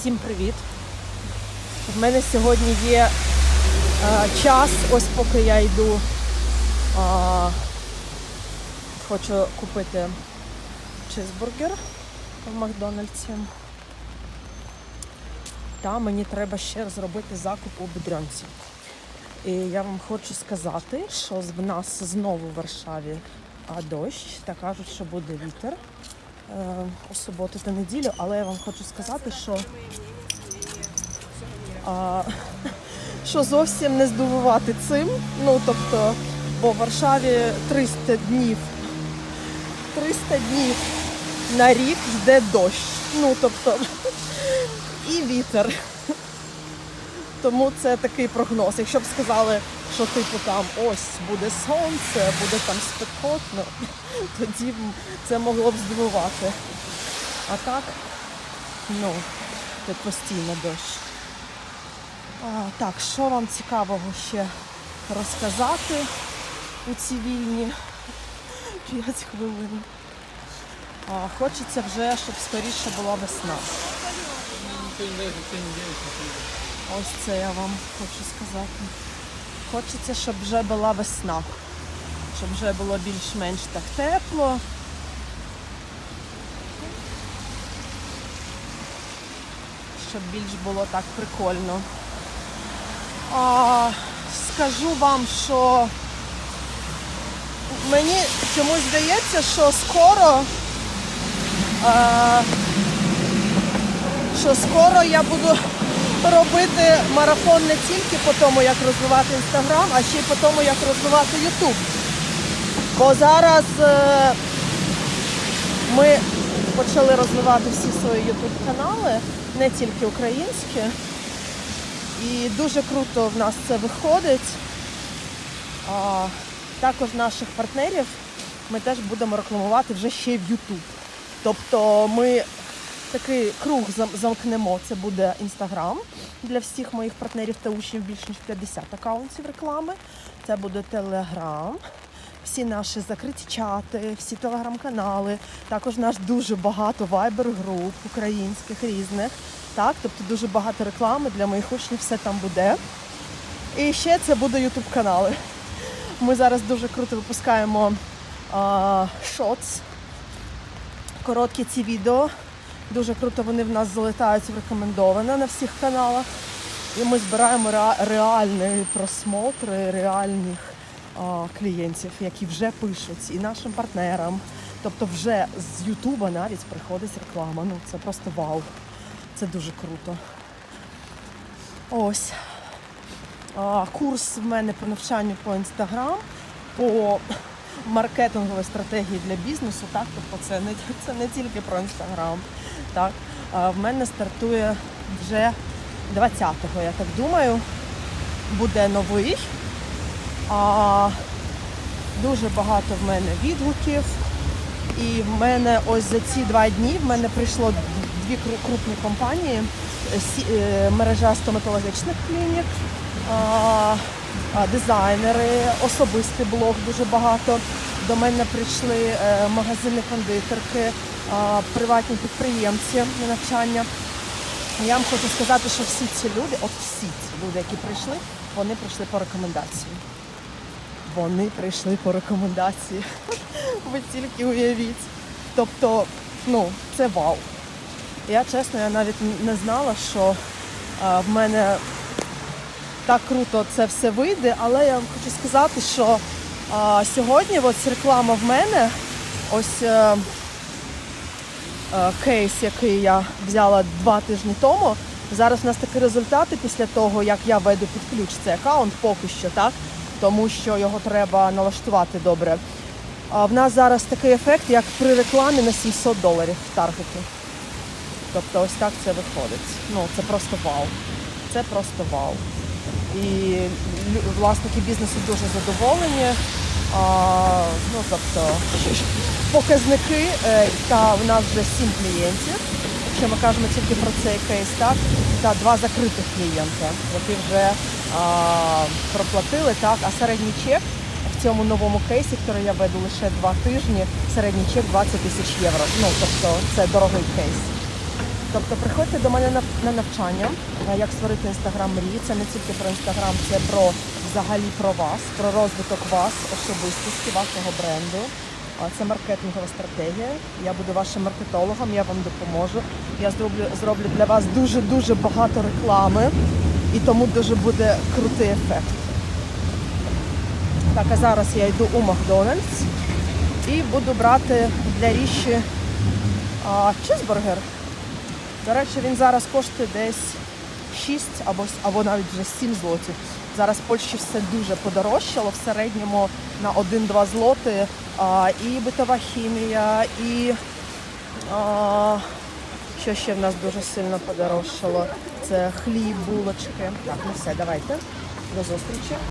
Всім привіт! В мене сьогодні є е, час, ось поки я йду. е, хочу купити чизбургер в Макдональдсі. Та мені треба ще зробити закуп у Бедрянці. І я вам хочу сказати, що в нас знову в Варшаві дощ, та кажуть, що буде вітер у суботу та неділю, але я вам хочу сказати, що, а, що зовсім не здивувати цим. Ну, тобто, бо в Варшаві 300 днів, 300 днів на рік йде дощ. Ну, тобто, і вітер. Тому це такий прогноз. Якщо б сказали, що типу там ось буде сонце, буде там спекотно, тоді це могло б здивувати. А так, ну, тут постійно дощ. А, так, що вам цікавого ще розказати у ці вільні 5 хвилин? А, хочеться вже, щоб скоріше була весна. Ось це я вам хочу сказати. Хочеться, щоб вже була весна. Щоб вже було більш-менш так тепло. Щоб більш було так прикольно. А, скажу вам, що мені чомусь здається, що скоро. А, що скоро я буду робити марафон не тільки по тому, як розвивати інстаграм, а ще й по тому, як розвивати Ютуб. Бо зараз е, ми почали розвивати всі свої Ютуб канали, не тільки українські. І дуже круто в нас це виходить. А, також наших партнерів ми теж будемо рекламувати вже ще в Ютуб. Тобто ми такий круг замкнемо. Це буде інстаграм для всіх моїх партнерів та учнів більш ніж 50 акаунтів реклами. Це буде телеграм, всі наші закриті чати, всі телеграм-канали. Також наш дуже багато вайбер-груп українських різних. Так, тобто дуже багато реклами для моїх учнів, все там буде. І ще це буде ютуб канали. Ми зараз дуже круто випускаємо шотс, короткі ці відео. Дуже круто вони в нас залетають в рекомендоване на всіх каналах. І ми збираємо ре- реальні просмотри реальних а, клієнтів, які вже пишуть, і нашим партнерам. Тобто вже з Ютуба навіть приходить реклама. Ну це просто вау. Це дуже круто. Ось. А, курс в мене по навчанню по інстаграм, по маркетинговій стратегії для бізнесу. Так, тобто це не це не тільки про інстаграм. Так, в мене стартує вже 20-го, я так думаю. Буде новий. А, дуже багато в мене відгуків. І в мене ось за ці два дні в мене прийшло дві крупні компанії, е, мережа стоматологічних клінік, дизайнери, особистий блог дуже багато. До мене прийшли е, магазини кондитерки, приватні підприємці на навчання. Я вам хочу сказати, що всі ці люди, от всі ці люди, які прийшли, вони прийшли по рекомендації. Вони прийшли по рекомендації. Ви тільки уявіть. Тобто, ну, це вау. Я чесно, я навіть не знала, що в мене так круто це все вийде, але я вам хочу сказати, що а, сьогодні ось реклама в мене, ось е, кейс, який я взяла два тижні тому. Зараз у нас такі результати після того, як я веду під ключ цей аккаунт поки що, так? Тому що його треба налаштувати добре. А в нас зараз такий ефект, як при рекламі на 700 доларів в таргеті. Тобто ось так це виходить. Ну, це просто вау. Це просто вау. І власники бізнесу дуже задоволені. Ну, тобто, показники, е, та в нас вже 7 клієнтів. Якщо ми кажемо тільки про цей кейс, так, та два закритих клієнти, які вже а, проплатили, так, а середній чек в цьому новому кейсі, який я веду лише два тижні, середній чек 20 тисяч євро. Ну, тобто це дорогий кейс. Тобто приходьте до мене на, на навчання, е, як створити інстаграм мрії. Це не тільки про інстаграм, це про взагалі про вас, про розвиток вас, особистості, вашого бренду. Це маркетингова стратегія. Я буду вашим маркетологом, я вам допоможу. Я зроблю, зроблю для вас дуже-дуже багато реклами, і тому дуже буде крутий ефект. Так, а зараз я йду у Макдональдс і буду брати для Ріші а, чизбургер. До речі, він зараз коштує десь 6 або, або навіть вже 7 злотів. Зараз в Польщі все дуже подорожчало, в середньому на 1-2 злоти. А, і битова хімія, і а, що ще в нас дуже сильно подорожчало. Це хліб, булочки. Так, ну все, давайте. До зустрічі.